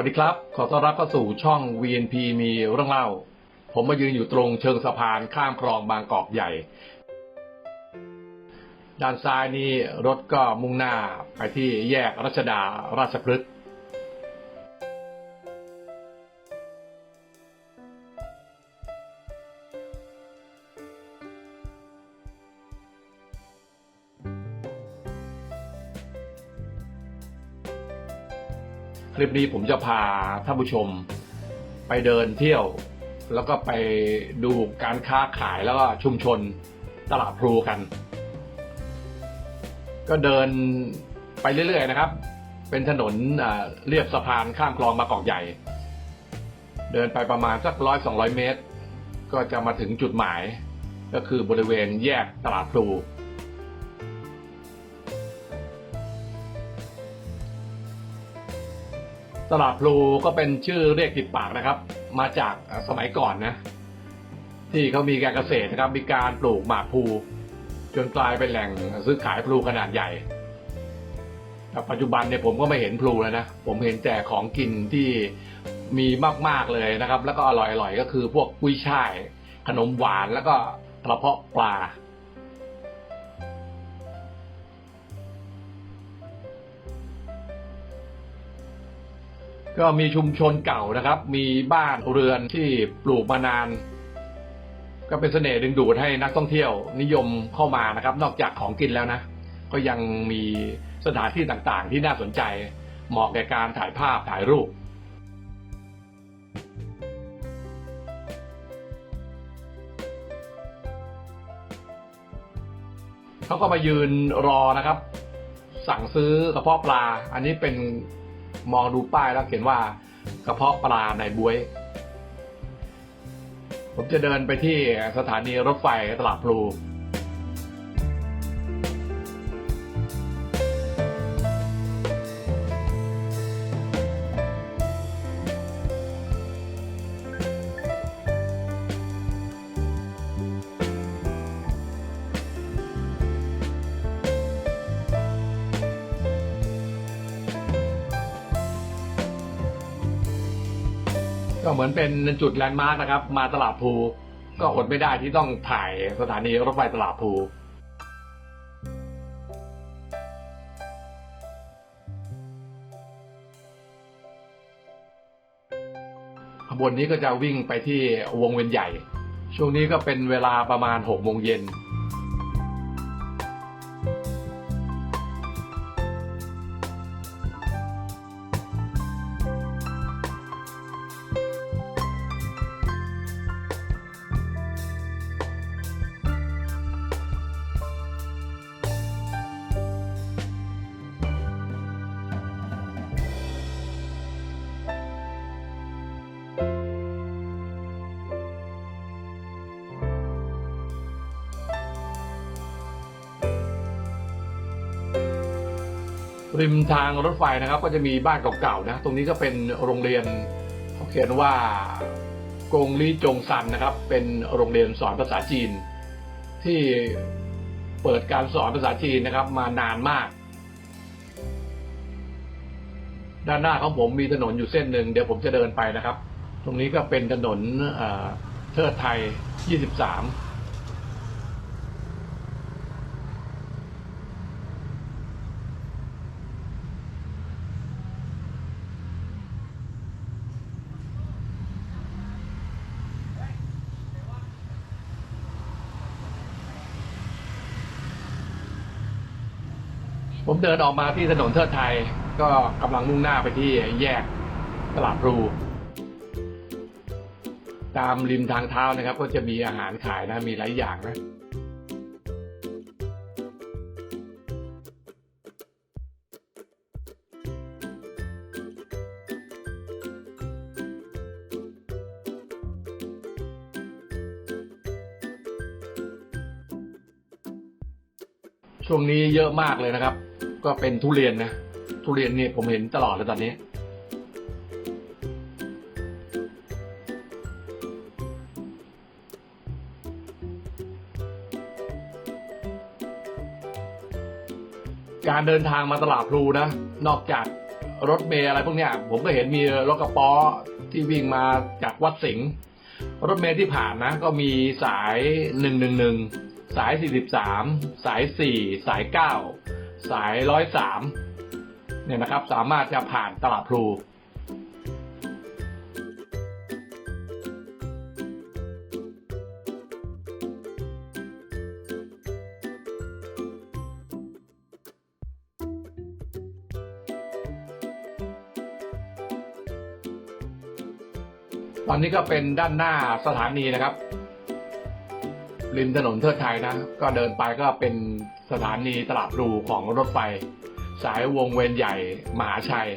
สวัสดีครับ ขอต้อนรับเข้าสู่ช่อง VNP มีเรื่องเล่า ผมมายืนอยู่ตรงเชิงสะพานข้ามคลองบางกอกใหญ่ ด้านซ้ายนี่รถก็มุ่งหน้าไปที่แยกรัชดาราชพฤกษ์ คลิปนี้ผมจะพาท่านผู้ชมไปเดินเที่ยว แล้วก็ไปดูการค้าขายแล้วก็ชุมชนตลาดพลูกัน ก็เดินไปเรื่อยๆนะครับ เป็นถนนเรียบสะพานข้ามคลองบากอกใหญ่ เดินไปประมาณสักร้อยสองร้อยเมตร ก็จะมาถึงจุดหมาย ก็คือบริเวณแยกตลาดพลู ตลาดพลูก็เป็นชื่อเรียกติดปากนะครับ มาจากสมัยก่อนนะ ที่เขามีการเกษตรนะครับ มีการปลูกหมากพลูจนกลายเป็นแหล่งซื้อขายพลูขนาดใหญ่แต่ปัจจุบันเนี่ยผมก็ไม่เห็นพลูแล้วนะ ผมเห็นแต่ของกินที่มีมากๆเลยนะครับ แล้วก็อร่อยๆก็คือพวกกุ้ยช่าย ขนมหวานแล้วก็กระเพาะปลา ก็มีชุมชนเก่านะครับ มีบ้านเรือนที่ปลูกมานาน ก็เป็นเสน่ห์ดึงดูดให้นักท่องเที่ยวนิยมเข้ามานะครับ นอกจากของกินแล้วนะ ก็ยังมีสถานที่ต่างๆ ที่น่าสนใจเหมาะแก่การถ่ายภาพถ่ายรูปเขาก็มายืนรอนะครับ สั่งซื้อกระเพาะปลา อันนี้เป็น มองดูป้ายแล้วเขียนว่ากระเพาะปลาในบวย ผมจะเดินไปที่สถานีรถไฟตลาดพลู มือนเป็นจุดแลนด์มาร์กนะครับ มาตลาดพลูก็อดไม่ได้ที่ต้องถ่ายสถานีรถไฟตลาดพลูขบวนนี้ก็จะวิ่งไปที่วงเวียนใหญ่ ช่วงนี้ก็เป็นเวลาประมาณหกโมงเย็น ริมทางรถไฟนะครับ ก็จะมีบ้านเก่าๆนะ ตรงนี้ก็เป็นโรงเรียนเขาเขียนว่ากงลี่จงซันนะครับ เป็นโรงเรียนสอนภาษาจีน ที่เปิดการสอนภาษาจีนนะครับ มานานมาก ด้านหน้าของผมมีถนนอยู่เส้นหนึ่งเดี๋ยวผมจะเดินไปนะครับ ตรงนี้ก็เป็นถนนเทิดไทย 23 ผมเดินออกมาที่ถนนเทิดไทย ก็กำลังมุ่งหน้าไปที่แยกตลาดพลูตามริมทางเท้านะครับ ก็จะมีอาหารขายนะมีหลายอย่างนะช่วงนี้เยอะมากเลยนะครับ ก็เป็นทุเรียนนะ ทุเรียนเนี่ยผมเห็นตลอดเลยตอนนี้ การเดินทางมาตลาดพลูนะ นอกจากรถเมล์อะไรพวกเนี้ย ผมก็เห็นมีรถกระป๋อที่วิ่งมาจากวัดสิงห์รถเมล์ที่ผ่านนะ ก็มีสายหนึ่งหนึ่งหนึ่งสายสี่สิบสามสายสี่สายเก้า สายร้อยสามเนี่ยนะครับ สามารถจะผ่านตลาดพลูตอนนี้ก็เป็นด้านหน้าสถานีนะครับ ริมถนนเทิดไทยนะ ก็เดินไปก็เป็นสถานีตลาดพลูของรถไฟ สายวงเวียนใหญ่มหาชัย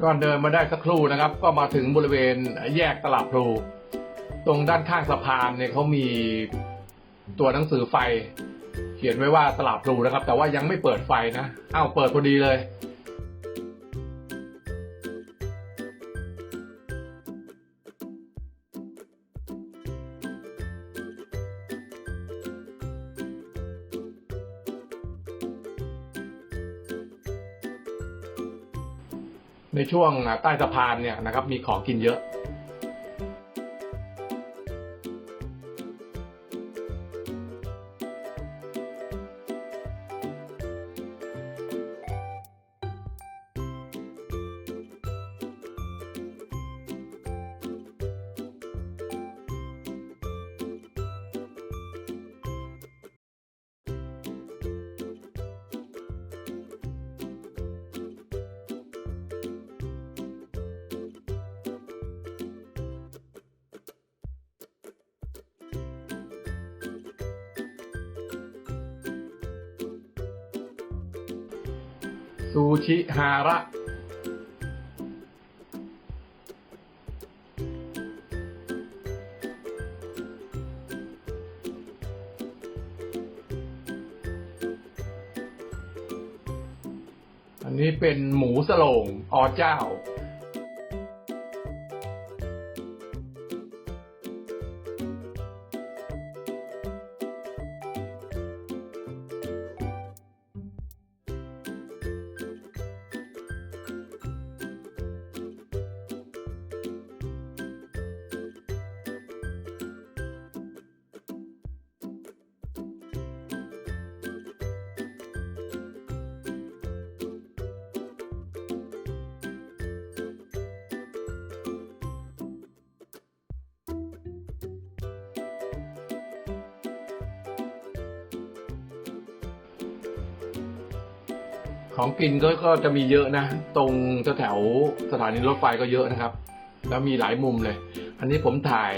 ก็เดินมาได้สักครู่นะครับ ก็มาถึงบริเวณแยกตลาดพลูตรงด้านข้างสะพานเนี่ยเขามีตัวหนังสือไฟ เขียนไว้ว่าตลาดพลูนะครับ แต่ว่ายังไม่เปิดไฟนะอ้าวเปิดพอดีเลย ในช่วงใต้สะพานเนี่ยนะครับมีของกินเยอะ ซูชิฮาระ อันนี้เป็นหมูสโลงอเจ้า ของกินก็ก็จะมีเยอะนะ ตรงแถวสถานีรถไฟก็เยอะนะครับ แล้วมีหลายมุมเลย อันนี้ผมถ่าย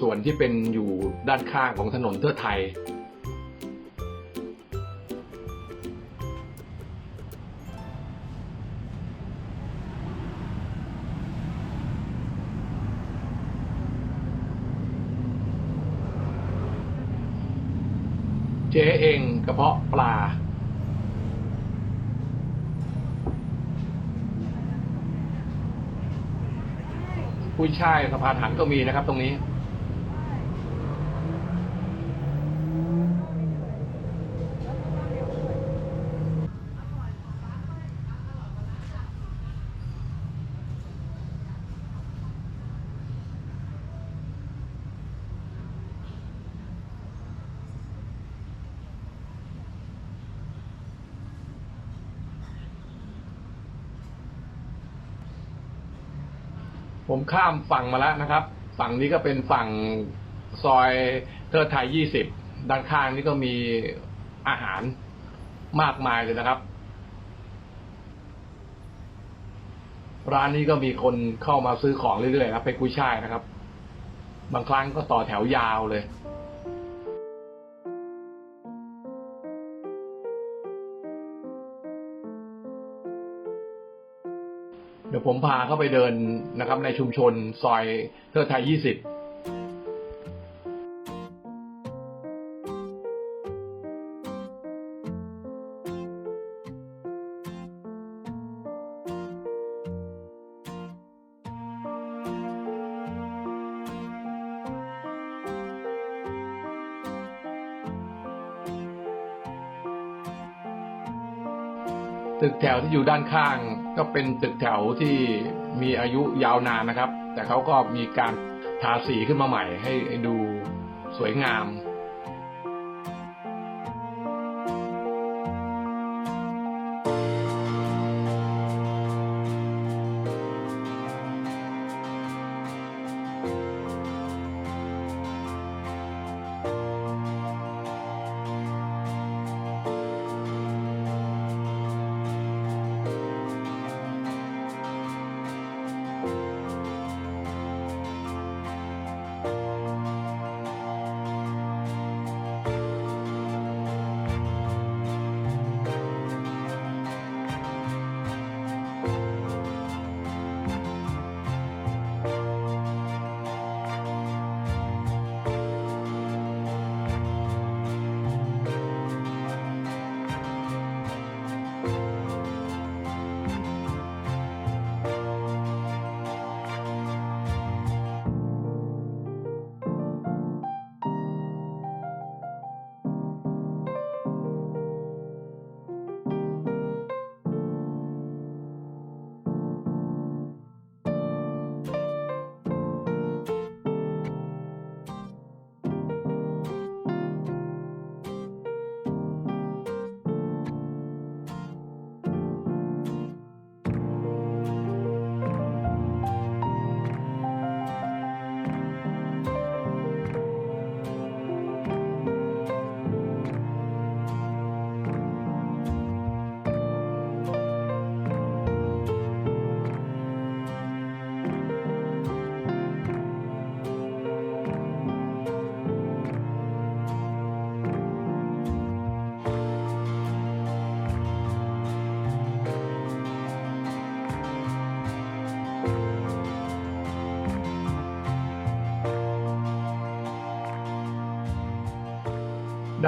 ส่วนที่เป็นอยู่ด้านข้างของถนนเทิดไทย เจ๊เองกระเพาะปลา กุ้ยช่ายสะพานหันก็มีนะครับตรงนี้ ผมข้ามฝั่งมาแล้วนะครับ ฝั่งนี้ก็เป็นฝั่งซอยเทิดไทยยี่สิบด้านข้างนี้ก็มีอาหารมากมายเลยนะครับ ร้านนี้ก็มีคนเข้ามาซื้อของเรื่อยๆครับเป็นกุ้ยช่ายนะครับ บางครั้งก็ต่อแถวยาวเลย ผมพาเข้าไปเดินนะครับในชุมชนซอยเทิดไทย 20 ตึกแถวที่อยู่ด้านข้าง ก็เป็นตึกแถวที่มีอายุยาวนานนะครับ แต่เขาก็มีการทาสีขึ้นมาใหม่ให้ดูสวยงาม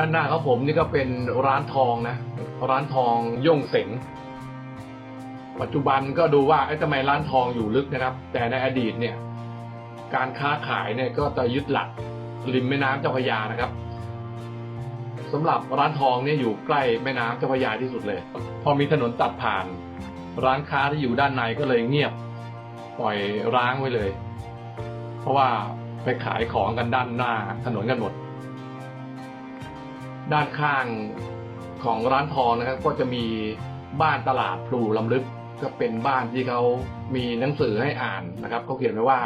านหน้าของผมนี่ก็เป็นร้านทองนะ ร้านทองย่งเสงปัจจุบันก็ดูว่าไอ้ทำไมร้านทองอยู่ลึกนะครับ แต่ในอดีตเนี่ย การค้าขายเนี่ยก็จะยึดหลักริมแม่น้ำเจ้าพระยานะครับสำหรับร้านทองเนี่ยอยู่ใกล้แม่น้ำเจ้าพระยาที่สุดเลย พอมีถนนตัดผ่าน ร้านค้าที่อยู่ด้านในก็เลยเงียบปล่อยร้างไว้เลย เพราะว่าไปขายของกันด้านหน้าถนนกันหมด ด้านข้างของร้านทองนะครับ ก็จะมีบ้านตลาดพลูลำลึกก็เป็นบ้านที่เขามีหนังสือให้อ่านนะครับเขาเขียนไว้ว่า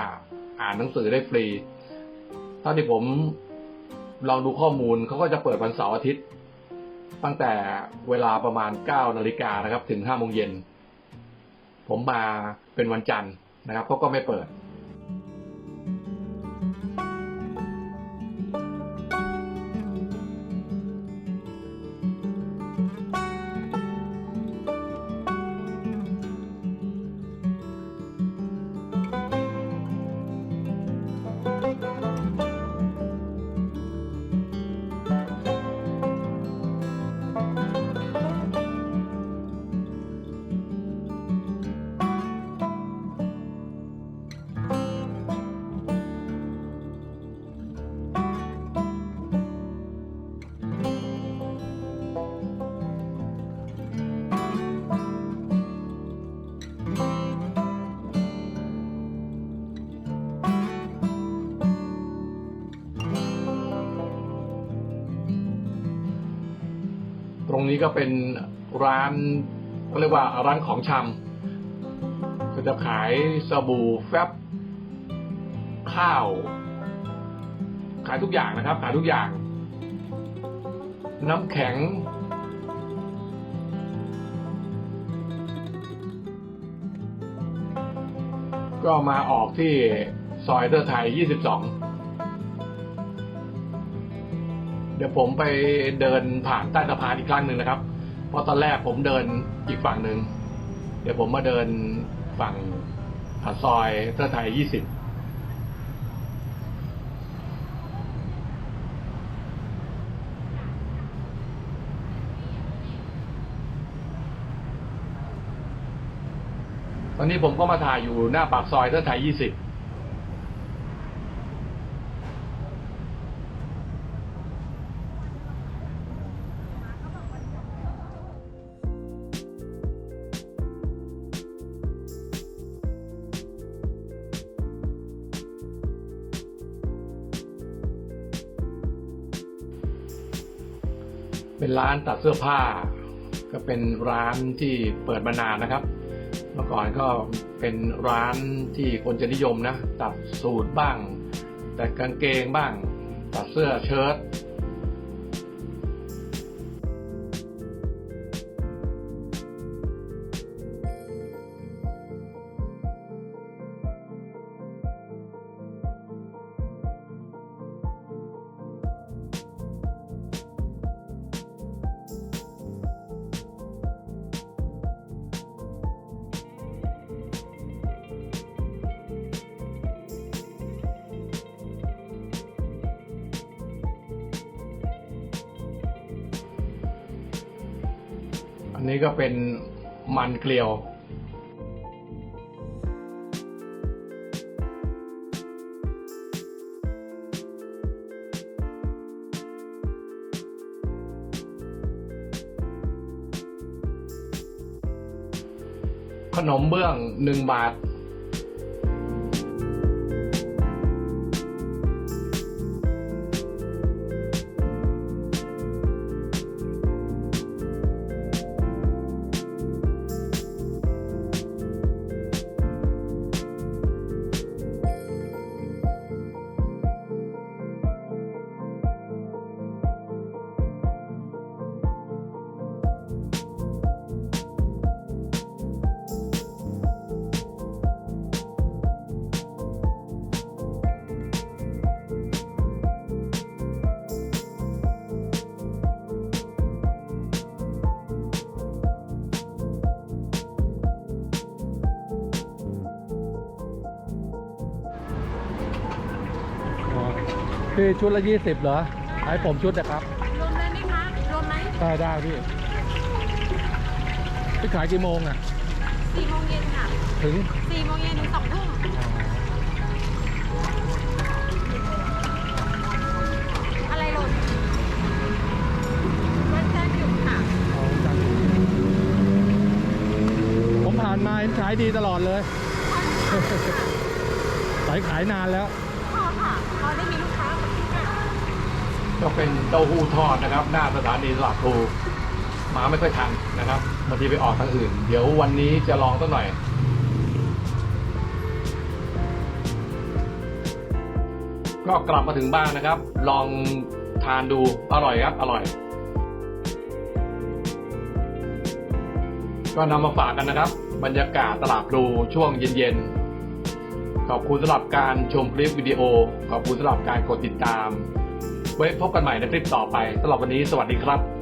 อ่านหนังสือได้ฟรีเท่าที่ผมลองดูข้อมูลเขาก็จะเปิดวันเสาร์อาทิตย์ ตั้งแต่เวลาประมาณ9นาฬิกานะครับ ถึง5โมงเย็น ผมมาเป็นวันจันทร์นะครับเขาก็ไม่เปิด รงนี้ก็เป็นร้านเขาเรียกว่าร้านของชำก็จะขายสบู่แฟบข้าว ขายทุกอย่างนะครับ ขายทุกอย่าง น้ำแข็ง ก็มาออกที่ซอยเทอร์ไทย 22 เดี๋ยวผมไปเดินผ่านใต้สะพานอีกครั้งหนึ่งนะครับ เพราะตอนแรกผมเดินอีกฝั่งหนึ่ง เดี๋ยวผมมาเดินฝั่งซอยเทอร์ไทย20ตอนนี้ผมก็มาถ่ายอยู่หน้าปากซอยเทอร์ไทย20เป็ ร้านตัดเสื้อผ้า ก็เป็นร้านที่เปิดมานานนะครับ เมื่อก่อนก็เป็นร้านที่คนจะนิยมนะ ตัดสูทบ้าง แต่กางเกงบ้าง ตัดเสื้อเชิ้ต อันนี้ก็เป็นมันเกลียว ขนมเบื้องหนึ่งบาท พี่ชุดละยี่สิบเหรอให้ผมชุดนะครับ รวมเลยไหมคะ รวมไหมได้ได้พี่พี่ขายกี่โมงอะสี่โมงเย็นค่ะถึงสี่โมงเย็นถึงสองทุ่มอะไรหล่นวันจันทร์หยุดค่ะ อ๋อจังผมผ่านมาเห็นขายดีตลอดเลย สายขายนานแล้ว พอค่ะพอได้มีลูกค้ากับพี่ค่ะ ก็เป็นเต้าหู้ทอดนะครับ หน้าสถานีตลาดพลูมาไม่ค่อยทันนะครับบางทีไปออกทางอื่น เดี๋ยววันนี้จะลองสักหน่อยก็กลับมาถึงบ้านนะครับ ลองทานดูอร่อยครับ อร่อย ก็นำมาฝากกันนะครับ บรรยากาศตลาดพลูช่วงเย็นๆขอบคุณสำหรับการชมคลิปวิดีโอ ขอบคุณสำหรับการกดติดตาม ไว้พบกันใหม่ในคลิปต่อไปสำหรับวันนี้สวัสดีครับ